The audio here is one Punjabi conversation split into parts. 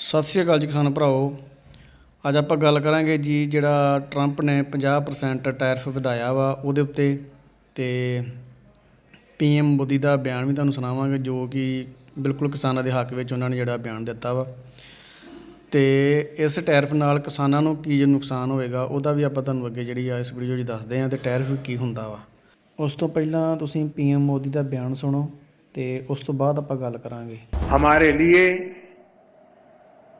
ਸਤਿ ਸ਼੍ਰੀ ਅਕਾਲ ਜੀ ਕਿਸਾਨ ਭਰਾਓ ਅੱਜ ਆਪਾਂ ਗੱਲ ਕਰਾਂਗੇ ਜੀ ਜਿਹੜਾ ਟਰੰਪ ਨੇ 50% ਟੈਰਫ ਵਧਾਇਆ ਵਾ ਉਹਦੇ ਉੱਤੇ ਤੇ ਪੀਐਮ ਮੋਦੀ ਦਾ ਬਿਆਨ ਵੀ ਤੁਹਾਨੂੰ ਸੁਣਾਵਾਂਗੇ ਜੋ ਕਿ ਬਿਲਕੁਲ ਕਿਸਾਨਾਂ ਦੇ ਹੱਕ ਵਿੱਚ ਉਹਨਾਂ ਨੇ ਜਿਹੜਾ ਬਿਆਨ ਦਿੱਤਾ ਵਾ। ਤੇ ਇਸ ਟੈਰਫ ਨਾਲ ਕਿਸਾਨਾਂ ਨੂੰ ਕੀ ਨੁਕਸਾਨ ਹੋਵੇਗਾ ਉਹਦਾ ਵੀ ਆਪਾਂ ਤੁਹਾਨੂੰ ਅੱਗੇ ਜਿਹੜੀ ਆ ਇਸ ਵੀਡੀਓ 'ਚ ਦੱਸਦੇ ਆਂ ਤੇ ਟੈਰਫ ਕੀ ਹੁੰਦਾ ਵਾ। ਉਸ ਤੋਂ ਪਹਿਲਾਂ ਤੁਸੀਂ ਪੀਐਮ ਮੋਦੀ ਦਾ ਬਿਆਨ ਸੁਣੋ ਤੇ ਉਸ ਤੋਂ ਬਾਅਦ ਆਪਾਂ ਗੱਲ ਕਰਾਂਗੇ। ਹਮਾਰੇ ਲਈ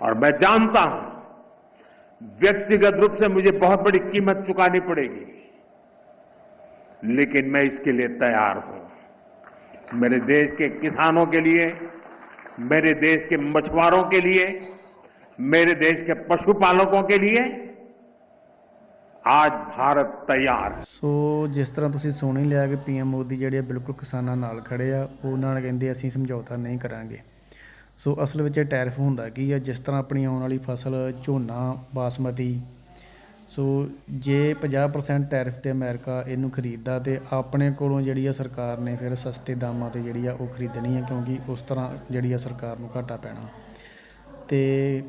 और मैं जानता हूं व्यक्तिगत रूप से मुझे बहुत बड़ी कीमत चुकानी पड़ेगी लेकिन मैं इसके लिए तैयार हूं मेरे देश के किसानों के लिए मेरे देश के मछुआरों के लिए मेरे देश के पशुपालकों के लिए आज भारत तैयार है ਸੋ ਜਿਸ ਤਰ੍ਹਾਂ ਤੁਸੀਂ ਸੁਣ ਹੀ ਲਿਆ ਕਿ ਪੀਐਮ ਮੋਦੀ ਜਿਹੜੇ ਆ ਬਿਲਕੁਲ ਕਿਸਾਨਾਂ ਨਾਲ ਖੜੇ ਆ ਉਹਨਾਂ ਨਾਲ ਕਹਿੰਦੇ ਅਸੀਂ ਸਮਝੌਤਾ ਨਹੀਂ ਕਰਾਂਗੇ ਸੋ ਅਸਲ ਵਿੱਚ ਇਹ ਟੈਰਿਫ ਹੁੰਦਾ ਕੀ ਆ, ਜਿਸ ਤਰ੍ਹਾਂ ਆਪਣੀ ਆਉਣ ਵਾਲੀ ਫਸਲ ਝੋਨਾ, ਬਾਸਮਤੀ, ਸੋ ਜੇ 50% ਟੈਰਿਫ ਤੇ ਅਮਰੀਕਾ ਇਹਨੂੰ ਖਰੀਦਦਾ ਤੇ ਆਪਣੇ ਕੋਲੋਂ ਜਿਹੜੀ ਆ ਸਰਕਾਰ ਨੇ ਫਿਰ ਸਸਤੇ ਦਾਮਾਂ ਤੇ ਜਿਹੜੀ ਆ ਉਹ ਖਰੀਦਣੀ ਆ, ਕਿਉਂਕਿ ਉਸ ਤਰ੍ਹਾਂ ਜਿਹੜੀ ਆ ਸਰਕਾਰ ਨੂੰ ਘਾਟਾ ਪੈਣਾ। ਤੇ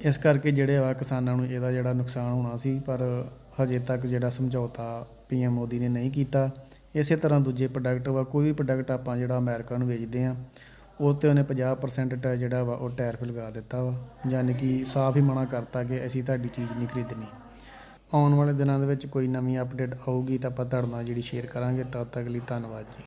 ਇਸ ਕਰਕੇ ਜਿਹੜੇ ਆ ਕਿਸਾਨਾਂ ਨੂੰ ਇਹਦਾ ਜਿਹੜਾ ਨੁਕਸਾਨ ਹੋਣਾ ਸੀ, ਪਰ ਹਜੇ ਤੱਕ ਜਿਹੜਾ ਸਮਝੌਤਾ ਪੀਐਮ ਮੋਦੀ ਨੇ ਨਹੀਂ ਕੀਤਾ। ਇਸੇ ਤਰ੍ਹਾਂ ਦੂਜੇ ਪ੍ਰੋਡਕਟ ਵਾ, ਕੋਈ ਵੀ ਪ੍ਰੋਡਕਟ ਆਪਾਂ ਜਿਹੜਾ ਅਮਰੀਕਾ ਨੂੰ ਵੇਚਦੇ ਆ ਉਹ ਤੇ ਉਹਨੇ 50% ਟੈ ਜਿਹੜਾ ਵਾ ਉਹ ਟੈਰਿਫ ਲਗਾ ਦਿੱਤਾ ਵਾ, ਯਾਨੀ ਕਿ ਸਾਫ਼ ਹੀ ਮਨਾ ਕਰਤਾ ਕਿ ਅਸੀਂ ਤੁਹਾਡੀ ਚੀਜ਼ ਨਹੀਂ ਖਰੀਦਣੀ। ਆਉਣ ਵਾਲੇ ਦਿਨਾਂ ਦੇ ਵਿੱਚ ਕੋਈ ਨਵੀਂ ਅਪਡੇਟ ਆਊਗੀ ਤਾਂ ਆਪਾਂ ਤੁਹਾਡੇ ਨਾਲ ਜਿਹੜੀ ਸ਼ੇਅਰ ਕਰਾਂਗੇ, ਤਦ ਤੱਕ ਲਈ ਧੰਨਵਾਦ ਜੀ।